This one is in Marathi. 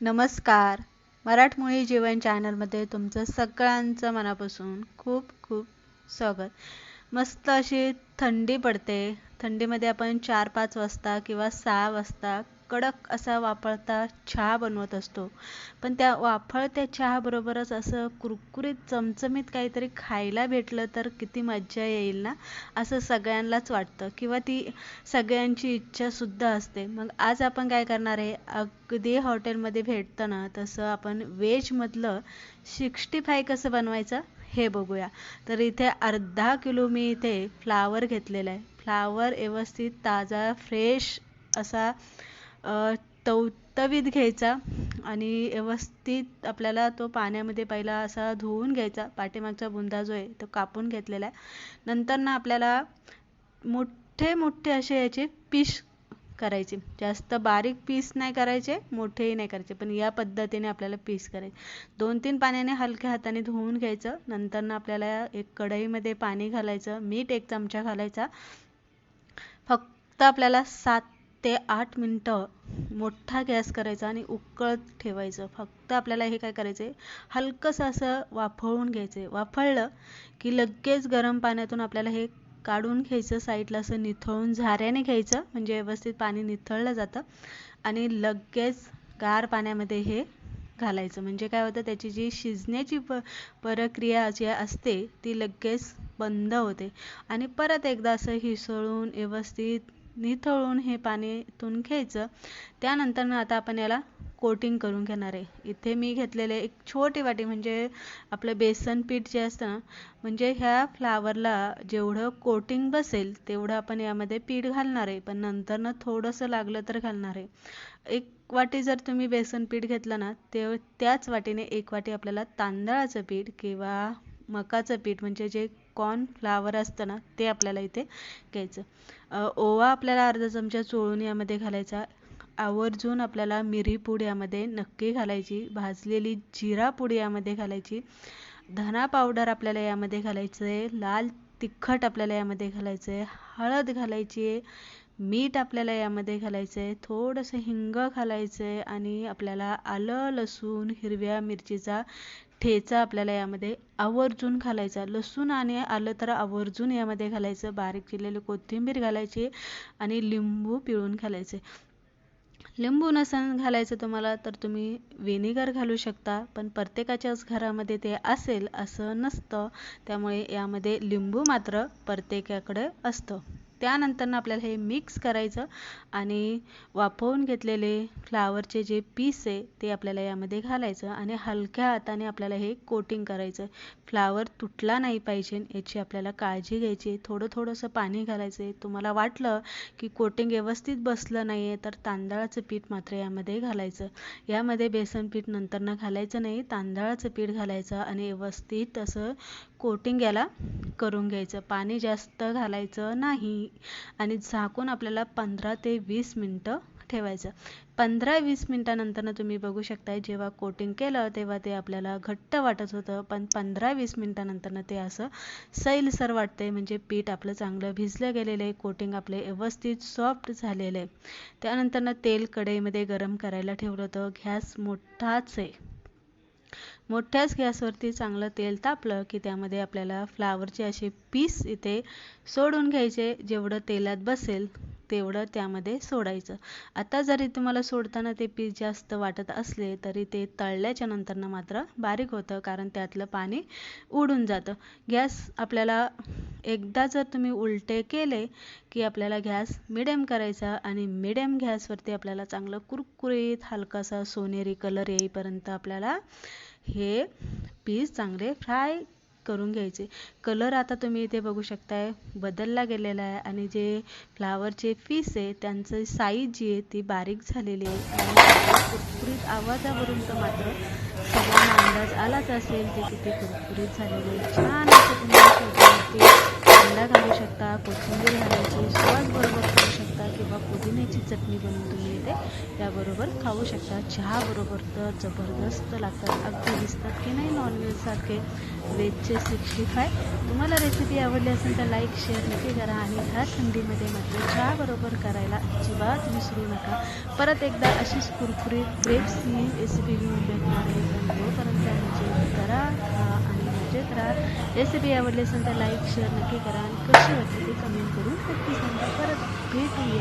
नमस्कार. मराठमोळी जीवन चॅनलमध्ये तुमचं सगळ्यांचं मनापासून खूप खूप स्वागत. मस्त अशी थंडी पडते. थंडीमध्ये आपण चार पाच वाजता किंवा सहा वाजता कडक असा वापरता चहा बनवत असतो. पण त्या वाफळत्या चहाबरोबरच असं कुरकुरीत चमचमीत काहीतरी खायला भेटलं तर किती मज्जा येईल ना? असं सगळ्यांनाच वाटतं. किंवा ती सगळ्यांची इच्छासुद्धा असते. मग आज आपण काय करणार आहे? अगदी हॉटेलमध्ये भेटतं ना तसं आपण व्हेजमधलं सिक्स्टी फाय कसं बनवायचं? हे बघूया. तर इथे अर्धा किलो मी इथे फ्लावर घेतलेला आहे. फ्लावर व्यवस्थित ताजा फ्रेश असा टवटवीत घ्यायचा आणि व्यवस्थित आपल्याला तो पाण्यामध्ये पहिला असा धुवून घ्यायचा. पाठीमागचा बुंदा जो आहे तो कापून घेतलेला आहे. नंतर ना आपल्याला मोठे मोठे असे याचे पीस करायचे. जास्त बारीक पीस नाही करायचे मोठेही नाही करायचे. पण या पद्धतीने आपल्याला पीस करायचे. दोन तीन पाण्याने हलक्या हाताने धुवून घ्यायचं. नंतर ना आपल्याला एक कढईमध्ये पाणी घालायचं. मीठ एक चमचा घालायचा. फक्त आपल्याला सात ते आठ मिनटं मोठा गॅस करायचा आणि उकळत ठेवायचं. फक्त आपल्याला हे काय करायचं? आहे हलकंसं असं वाफळून घ्यायचं. आहे वाफळलं की लगेच गरम पाण्यातून आपल्याला हे काढून घ्यायचं साईडला असं निथळून झाऱ्याने घ्यायचं म्हणजे व्यवस्थित पाणी निथळलं जातं आणि लगेच गार पाण्यामध्ये हे घालायचं. म्हणजे काय होतं? त्याची जी शिजण्याची प प्रक्रिया जी असते ती लगेच बंद होते. आणि परत एकदा असं हिसळून व्यवस्थित निथळून हे पाणीतून घ्यायचं. त्यानंतर ना आता आपण याला कोटिंग करून घेणार आहे. इथे मी घेतलेले एक छोटी वाटी म्हणजे आपलं बेसन पीठ जे असतं ना म्हणजे ह्या फ्लावरला जेवढं कोटिंग बसेल तेवढं आपण यामध्ये पीठ घालणार आहे. पण नंतर ना थोडंसं लागलं तर घालणार आहे. एक वाटी जर तुम्ही बेसन पीठ घेतलं ना ते त्याच वाटीने एक वाटी आपल्याला तांदळाचं पीठ किंवा मकाचं पीठ म्हणजे जे कॉर्न फ्लावर असतं ना ते आपल्याला इथे घ्यायचं. ओवा आपल्याला अर्धा चमचा चोळून यामध्ये घालायचा. आवर्जून आपल्याला मिरी पूड यामध्ये नक्की घालायची. भाजलेली जिरा पूड यामध्ये घालायची. धना पावडर आपल्याला यामध्ये घालायचं आहे लाल तिखट आपल्याला यामध्ये घालायचं आहे हळद घालायची. आहे मीठ आपल्याला यामध्ये घालायचं आहे थोडंसं हिंग घालायचं आहे आणि आपल्याला आलं लसूण हिरव्या मिरचीचा ठेचा आपल्याला यामध्ये आवर्जून घालायचा. लसूण आणि आलं तर आवर्जून यामध्ये घालायचं. बारीक चिरलेली कोथिंबीर घालायची आणि लिंबू पिळून घालायचे. लिंबू नसन घालायचं तुम्हाला तर तुम्ही व्हिनेगर घालू शकता पण प्रत्येकाच्याच घरामध्ये ते असेल असं नसतं. त्यामुळे यामध्ये लिंबू मात्र प्रत्येकाकडे असतं. त्यानंतर आपल्याला हे मिक्स करायचं आणि वाफवून घेतलेले फ्लावरचे जे पीस आहे ते आपल्याला यामध्ये घालायचं आणि हलक्या हाताने आपल्याला हे कोटिंग करायचं. फ्लावर तुटला नाही पाहिजे याची आपल्याला काळजी घ्यायची. थोडं थोडंसं पाणी घालायचं. आहे तुम्हाला वाटलं की कोटिंग व्यवस्थित बसलं नाही आहे तर तांदळाचं पीठ मात्र यामध्ये घालायचं. यामध्ये बेसन पीठ नंतरनं घालायचं नाही तांदळाचं पीठ घालायचं आणि व्यवस्थित असं कोटिंग याला करून घ्यायचं. पाणी जास्त घालायचं नाही. आणि झाकून आपल्याला पंधरा ते वीस मिनटं ठेवायचं. पंधरा वीस मिनटानंतर तुम्ही बघू शकताय जेव्हा कोटिंग केलं तेव्हा ते आपल्याला घट्ट वाटत होतं. पण पंधरा वीस मिनटानंतर ते असं सैलसर वाटतंय म्हणजे पीठ आपलं चांगलं भिजलं गेलेलं आहे कोटिंग आपले व्यवस्थित सॉफ्ट झालेलं आहे. त्यानंतर तेल कढईमध्ये गरम करायला ठेवलं होतं. गॅस मोठाच आहे. मोठ्याच गॅसवरती चांगलं तेल तापलं की त्यामध्ये आपल्याला फ्लावरचे असे पीस इथे सोडून घ्यायचे जेवढं तेलात बसेल. तेवढं त्यामध्ये सोडायचं. आता जरी तुम्हाला सोडताना ते पीस जास्त वाटत असले तरी ते तळल्याच्या नंतरनं मात्र बारीक होतं कारण त्यातलं पाणी उडून जातं. गॅस आपल्याला एकदा जर तुम्ही उलटे केले की आपल्याला गॅस मिडियम करायचा आणि मिडियम गॅसवरती आपल्याला चांगलं कुरकुरीत हलकासा सोनेरी कलर येईपर्यंत आपल्याला हे पीस चांगले फ्राय करून घ्यायचे. कलर आता तुम्ही इथे बघू शकताय बदलला गेलेला आहे आणि जे फ्लावरचे पीस आहे त्यांचं साईज जी आहे ती बारीक झालेली आहे. आणि कुरकुरीत आवाजावरून तर मात्र सगळ्यांना अंदाज आलाच असेल की किती कुरकुरीत आहे. छान असं तुम्ही कांदा घालू शकता कोथिंबीर घालायची सॉस बरोबर खाऊ शकता किंवा पुदिन्याची चटणी बनवून तुम्ही इथे त्याबरोबर खाऊ शकता. चहाबरोबर तर जबरदस्त लागतात अगदी दिसतात की नाही नॉनव्हेजसारखे व्हेजचे सिक्स्टी फाय. तुम्हाला रेसिपी आवडली असेल तर लाईक शेअर नक्की करा आणि ह्या थंडीमध्ये मात्र चहाबरोबर करायला अजिबात विसरू नका. परत एकदा अशीच कुरकुरीत ग्रेप्सची रेसिपी घेऊन भेटणार आहे. रेसिपी आवडली असेल तर लाईक शेअर नक्की करा. आणि कशी वाटली ते कमेंट करून नक्की सांगा. परत भेटूया.